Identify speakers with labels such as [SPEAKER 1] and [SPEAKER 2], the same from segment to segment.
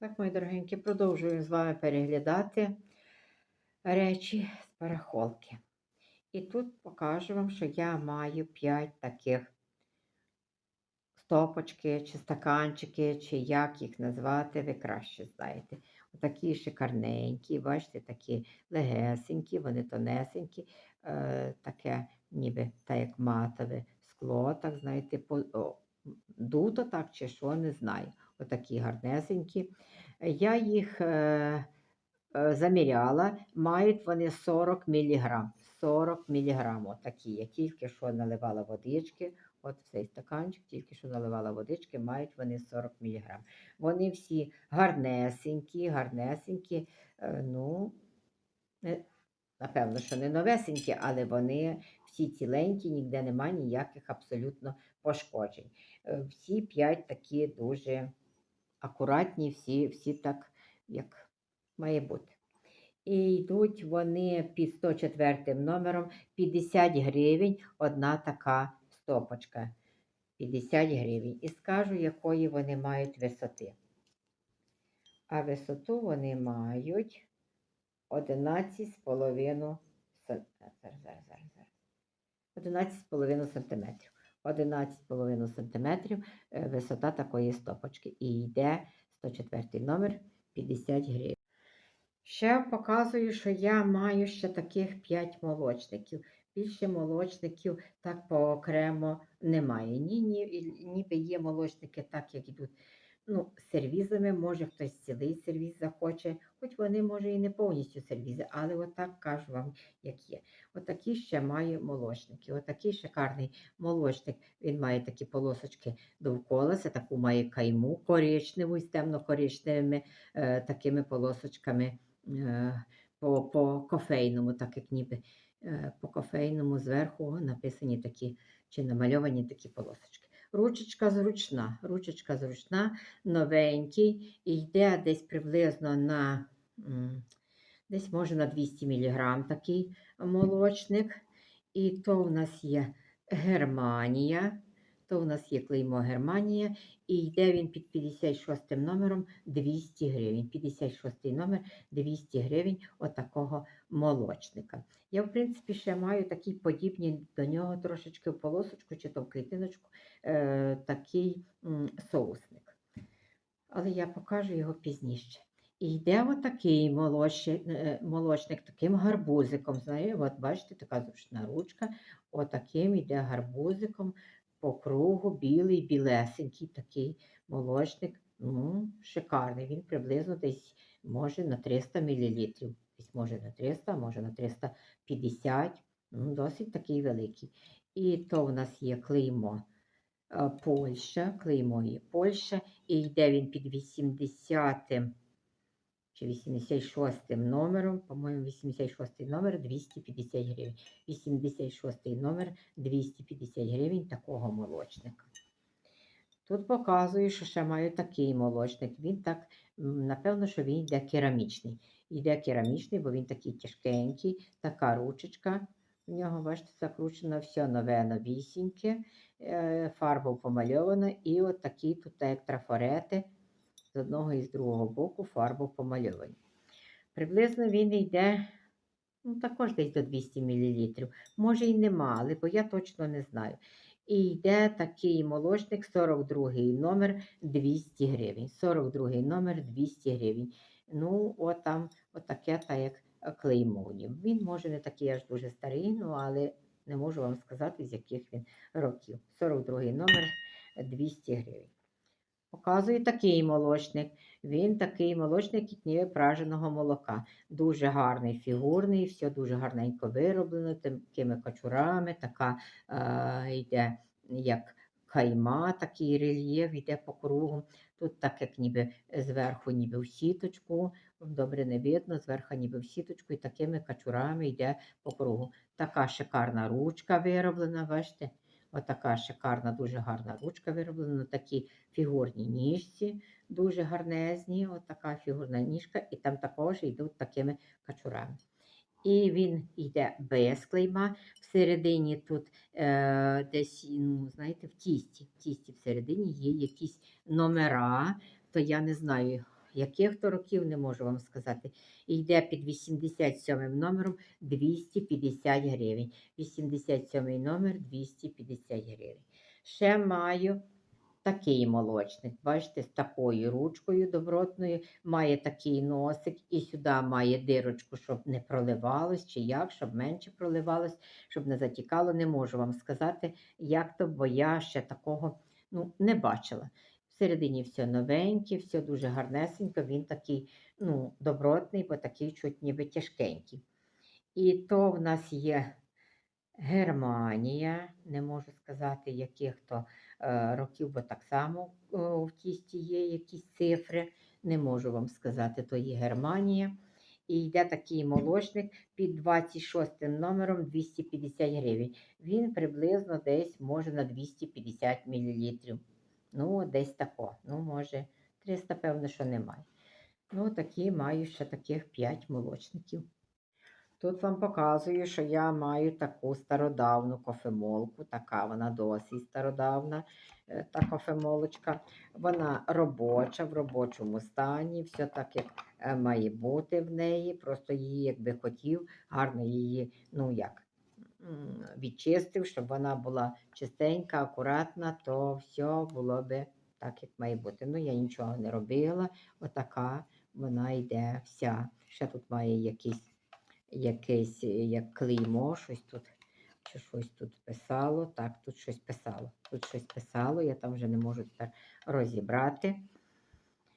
[SPEAKER 1] Так, мої дорогенькі, продовжуємо з вами переглядати речі з парахолки. І тут покажу вам, що я маю 5 таких стопочки, чи стаканчики, чи як їх назвати, ви краще знаєте. Отакі шикарненькі, бачите, такі легесенькі, вони тонесенькі, е, таке ніби так як матове скло, так знаєте, по, о, дуто так чи що, не знаю. Отакі гарнесенькі. Я їх е, е, заміряла, мають вони 40 мг. 40 мг. Отакі. Я тільки що наливала водички. От цей стаканчик, тільки що наливала водички, мають вони 40 мг. Вони всі гарнесенькі, гарнесенькі. е, Ну, напевно, що не новесенькі, але вони всі ціленькі, ніде немає ніяких абсолютно пошкоджень. Всі п'ять такі дуже акуратні, всі, всі так, як має бути. І йдуть вони під 104 номером 50 гривень одна така стопочка. 50 гривень. І скажу, якої вони мають висоти. А висоту вони мають 11,5 см. Зараз, зараз, зараз, зараз. 11,5 см. 11,5 см е, висота такої стопочки. І йде 104 номер 50 гривень. Ще показую, що я маю ще таких 5 молочників. Більше молочників так поокремо немає. Ні, ні, ніби є молочники, так як йдуть ну, сервізами, може хтось цілий сервіз захоче, хоч вони, може, і не повністю сервізи, але отак кажу вам, як є. Отакі ще маю молочники. Отакий шикарний молочник. Він має такі полосочки довкола, це таку має кайму коричневу з темно-коричневими е, такими полосочками е, по, по кофейному, так як ніби е, по кофейному зверху написані такі чи намальовані такі полосочки. Ручечка зручна, ручечка зручна, новенький, і йде десь приблизно на десь може на 200 мг такий молочник. І то в нас є Германія, то в нас є клеймо Германія, і йде він під 56 номером 200 гривень. 56 номер 200 гривень отакого молочника. Я, в принципі, ще маю такий подібний до нього трошечки в полосочку чи то в клітиночку е, такий м, соусник. Але я покажу його пізніше. І йде отакий молочник, молочник таким гарбузиком. Знає, от бачите, така зручна ручка. Отаким йде гарбузиком по кругу, білий, білесенький такий молочник. Ну, шикарний. Він приблизно десь може на 300 мл. Десь може на 300, може на 350. Ну, досить такий великий. І то в нас є клеймо е, Польща, клеймо є Польща, і йде він під 80 чи 86 номером, по-моєму, 86 номер 250 гривень. 86 номер 250 гривень такого молочника. Тут показую, що ще маю такий молочник. Він так, напевно, що він йде керамічний. Йде керамічний, бо він такий тяжкенький, така ручечка. В нього, бачите, закручено все нове, новісіньке, е, фарба помальована, і от такі тут як трафарети з одного і з другого боку фарбу помальовані. Приблизно він йде ну, також десь до 200 мл. Може і нема, але бо я точно не знаю. І йде такий молочник 42 номер 200 гривень. 42 номер 200 гривень. Ну, от там отаке та як клеймо. у нім. Він може не такий аж дуже старий, ну, але не можу вам сказати, з яких він років. 42 номер 200 гривень. Показую такий молочник. Він такий молочник як праженого молока. Дуже гарний, фігурний, все дуже гарненько вироблено, такими качурами, така е, йде як кайма, такий рельєф йде по кругу. Тут так як ніби зверху ніби в сіточку, добре не видно, зверху ніби в сіточку, і такими качурами йде по кругу. Така шикарна ручка вироблена, бачите? Отака шикарна, дуже гарна ручка вироблена, такі фігурні ніжці, дуже гарнезні, отака фігурна ніжка, і там також йдуть такими качурами. І він йде без клейма. Всередині тут е, десь, ну, знаєте, в тісті, в тісті всередині є якісь номера, то я не знаю, яких то років не можу вам сказати. І йде під 87 номером 250 гривень. 87 номер 250 гривень. Ще маю такий молочник. Бачите, з такою ручкою добротною, має такий носик, і сюди має дирочку, щоб не проливалось, чи як, щоб менше проливалось, щоб не затікало. Не можу вам сказати, як то, бо я ще такого ну, не бачила. Всередині все новеньке, все дуже гарнесенько. Він такий ну, добротний, бо такий чуть ніби тяжкенький. І то в нас є Германія, не можу сказати, яких то е, років, бо так само е, в тісті є якісь цифри. Не можу вам сказати, то є Германія. І йде такий молочник під 26 номером 250 гривень. Він приблизно десь може на 250 мл. Ну, десь тако. Ну, може, 300, певно, що немає. Ну, такі маю ще таких 5 молочників. Тут вам показую, що я маю таку стародавну кофемолку. Така вона досить стародавна, е, та кофемолочка. Вона робоча, в робочому стані, все так, як е, має бути в неї. Просто її, якби хотів, гарно її, ну як, відчистив, щоб вона була чистенька, акуратна, то все було би так, як має бути. Ну, я нічого не робила. Отака вона йде вся. Ще тут має якийсь якесь е, як клеймо, щось тут, чи щось тут писало. Так, тут щось писало. Тут щось писало, я там вже не можу тепер розібрати.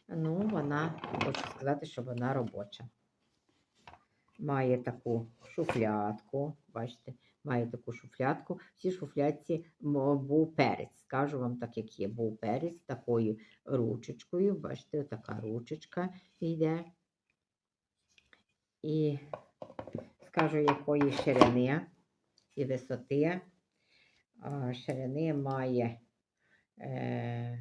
[SPEAKER 1] Ну, вона, хочу сказати, що вона робоча. Має таку шуфлятку, бачите, має таку шуфлятку. В цій шуфлятці був перець. Скажу вам так, як є. Був перець такою ручечкою. Бачите, така ручечка йде. І скажу, якої ширини і висоти. Ширини має, е,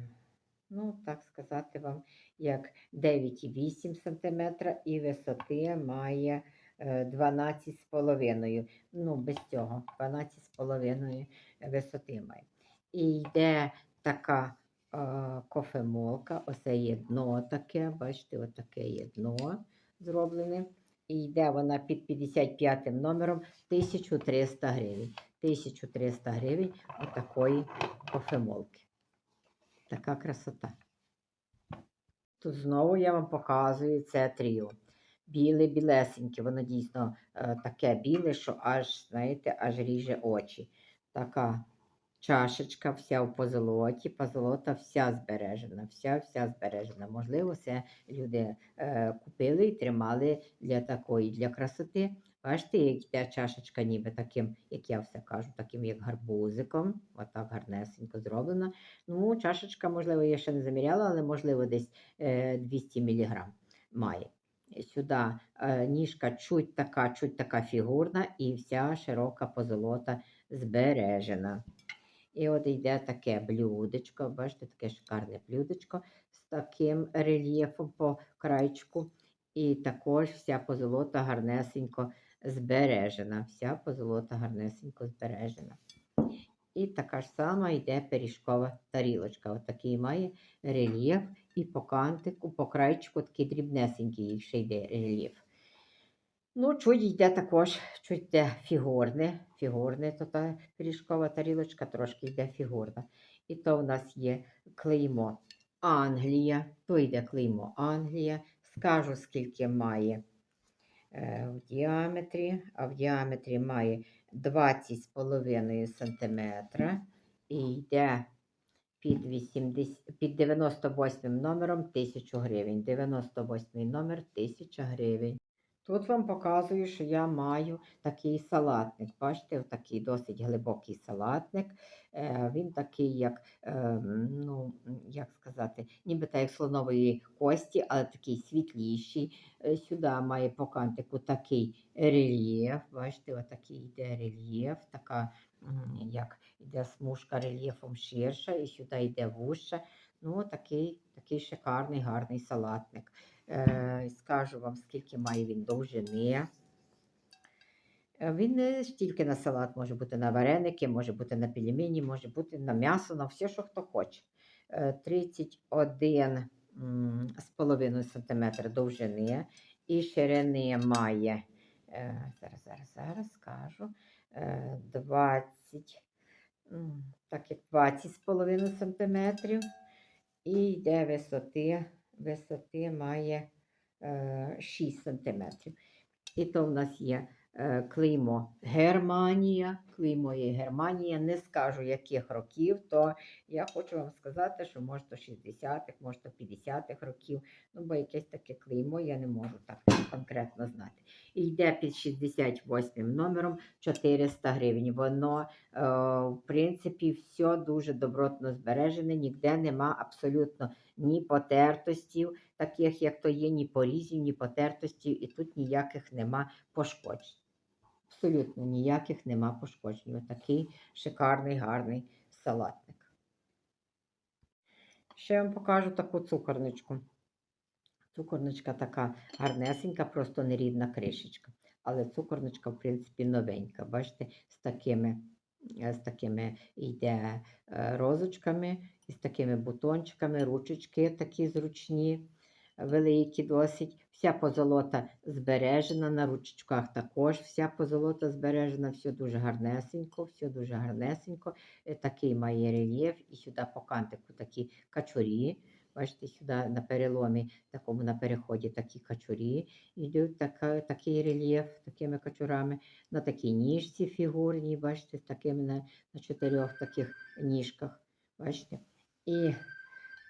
[SPEAKER 1] ну, так сказати вам, як 9,8 см і висоти має е, 12,5 Ну, без цього 12,5 висоти має. І йде така е, кофемолка, оце є дно таке, бачите, отаке є дно зроблене. І йде вона під 55 номером 1300 гривень. 1300 гривень отакої кофемолки. Така красота. Тут знову я вам показую це тріо. Біле, білесеньке, воно дійсно е, таке біле, що аж, знаєте, аж ріже очі. Така чашечка вся в позолоті, позолота вся збережена, вся вся збережена. Можливо, це люди е, купили і тримали для такої, для красоти. Бачите, як йде чашечка, ніби таким, як я все кажу, таким як гарбузиком. Отак гарнесенько зроблена. Ну, чашечка, можливо, я ще не заміряла, але можливо десь е, 200 мг має. Сюди е, ніжка чуть така, чуть така фігурна і вся широка позолота збережена. І от йде таке блюдечко, бачите, таке шикарне блюдечко з таким рельєфом по крайчику. І також вся позолота гарнесенько збережена. Вся позолота гарнесенько збережена. І така ж сама йде пиріжкова тарілочка. От такий має рельєф, і по кантику, по крайчику такий дрібнесенький ще йде рельєф. Ну, чуть йде також, чуть йде фігурне, фігурне, то та пиріжкова тарілочка трошки йде фігурна. І то в нас є клеймо Англія, то йде клеймо Англія. Скажу, скільки має е, в діаметрі, а в діаметрі має 20,5 см і йде під, 80, під 98 номером 1000 гривень. 98 номер 1000 гривень. Тут вам показую, що я маю такий салатник. Бачите, такий досить глибокий салатник. Е, Він такий, як, е, ну, як сказати, ніби так як слонової кості, але такий світліший. Е, Сюди має по кантику такий рельєф. Бачите, отакий йде рельєф, така як йде смужка рельєфом ширша, і сюди йде вужча. Ну, такий, такий шикарний, гарний салатник. Е, скажу вам, скільки має він довжини. Е, Він не тільки на салат, може бути на вареники, може бути на пельмені, може бути на м'ясо, на все, що хто хоче. Е, 31 з половиною сантиметра довжини і ширини має, е, зараз, зараз, зараз скажу, е, 20, м, так як 20 з половиною сантиметрів. І йде висоти, висоти має е, 6 сантиметрів. І то в нас є е, клеймо Германія. Клеймо є Германія. Не скажу яких років, то я хочу вам сказати, що може то 60-х, може то 50-х років. Ну, бо якесь таке клеймо я не можу так конкретно знати. І йде під 68 номером 400 гривень. Воно, е, в принципі, все дуже добротно збережене, ніде нема абсолютно ні потертостів, таких як то є, ні порізів, ні потертостів, і тут ніяких нема пошкоджень. Абсолютно ніяких нема пошкоджень. Отакий шикарний, гарний салатник. Ще я вам покажу таку цукорничку. Цукорничка така гарнесенька, просто нерідна кришечка. Але цукорничка, в принципі, новенька. Бачите, з такими, з такими йде е, розочками, і з такими бутончиками, ручечки такі зручні, великі досить. Вся позолота збережена, на ручечках також вся позолота збережена, все дуже гарнесенько, все дуже гарнесенько. Е, Такий має рельєф, і сюди по кантику такі качурі. Бачите, сюди на переломі, такому на переході такі качурі йдуть, така, такий рельєф такими качурами. На такій ніжці фігурній, бачите, такими на, на чотирьох таких ніжках. Бачите? І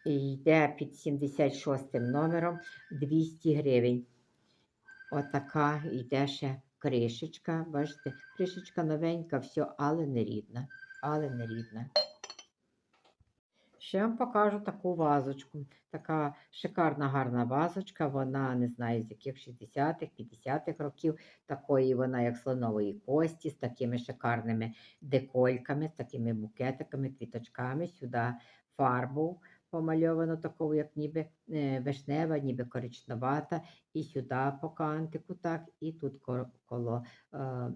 [SPEAKER 1] йде під 76 номером 200 гривень. Отака йде ще кришечка. Бачите, кришечка новенька, все, але не рідна. Але не рідна. Ще вам покажу таку вазочку. Така шикарна, гарна вазочка. Вона не знаю з яких 60-х, 50-х років. Такої вона, як слонової кості, з такими шикарними декольками, з такими букетиками, квіточками. Сюди фарбу помальовано таку, як ніби е, вишнева, ніби коричневата. І сюди по кантику, так, і тут ко- коло. е,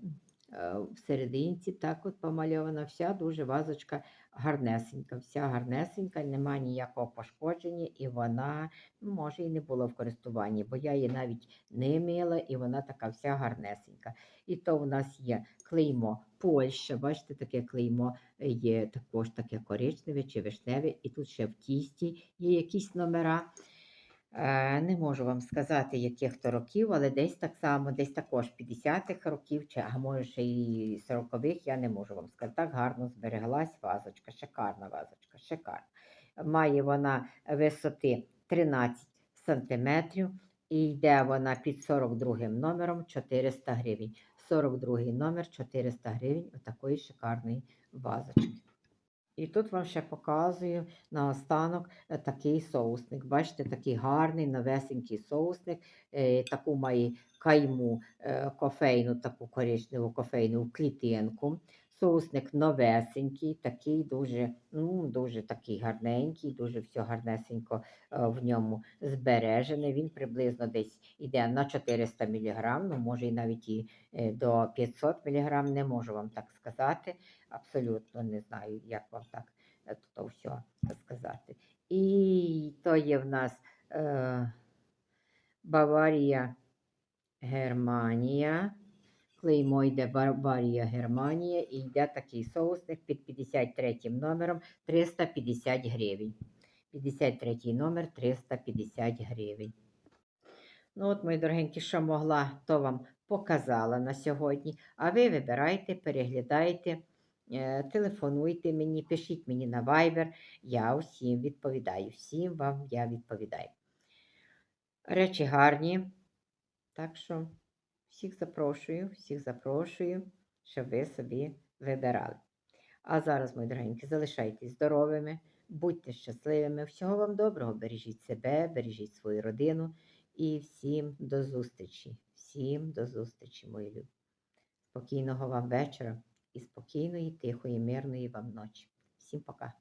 [SPEAKER 1] В серединці так от помальована вся дуже вазочка гарнесенька, вся гарнесенька, нема ніякого пошкодження, і вона, ну, може, і не була в користуванні, бо я її навіть не мила, і вона така вся гарнесенька. І то в нас є клеймо Польща, бачите, таке клеймо є також таке коричневе чи вишневе, і тут ще в тісті є якісь номера. Е, Не можу вам сказати, яких то років, але десь так само, десь також 50-х років, чи а може ще і 40-х, я не можу вам сказати. Так гарно збереглась вазочка, шикарна вазочка, шикарна. Має вона висоти 13 сантиметрів і йде вона під 42 номером 400 гривень. 42 номер 400 гривень отакої шикарної вазочки. І тут вам ще показую наостанок е, такий соусник. Бачите, такий гарний, новесенький соусник. Е, Таку має кайму е, кофейну, таку коричневу кофейну клітинку. Соусник новесенький, такий дуже, ну, дуже такий гарненький, дуже все гарнесенько в ньому збережене. Він приблизно десь йде на 400 мг, ну може і навіть і до 500 мг, не можу вам так сказати. Абсолютно не знаю, як вам так е, то все сказати. І то є в нас е, Баварія, Германія. Клеймо йде Баварія, Германія, і йде такий соусник під 53 номером 350 гривень. 53 номер 350 гривень. Ну от, мої дорогенькі, що могла, то вам показала на сьогодні. А ви вибирайте, переглядайте, телефонуйте мені, пишіть мені на Viber. Я усім відповідаю. Всім вам я відповідаю. Речі гарні. Так що всіх запрошую, всіх запрошую, щоб ви собі вибирали. А зараз, мої дорогенькі, залишайтесь здоровими, будьте щасливими. Всього вам доброго, бережіть себе, бережіть свою родину. І всім до зустрічі. Всім до зустрічі, мої любі. Спокійного вам вечора і спокійної, тихої, мирної вам ночі. Всім пока.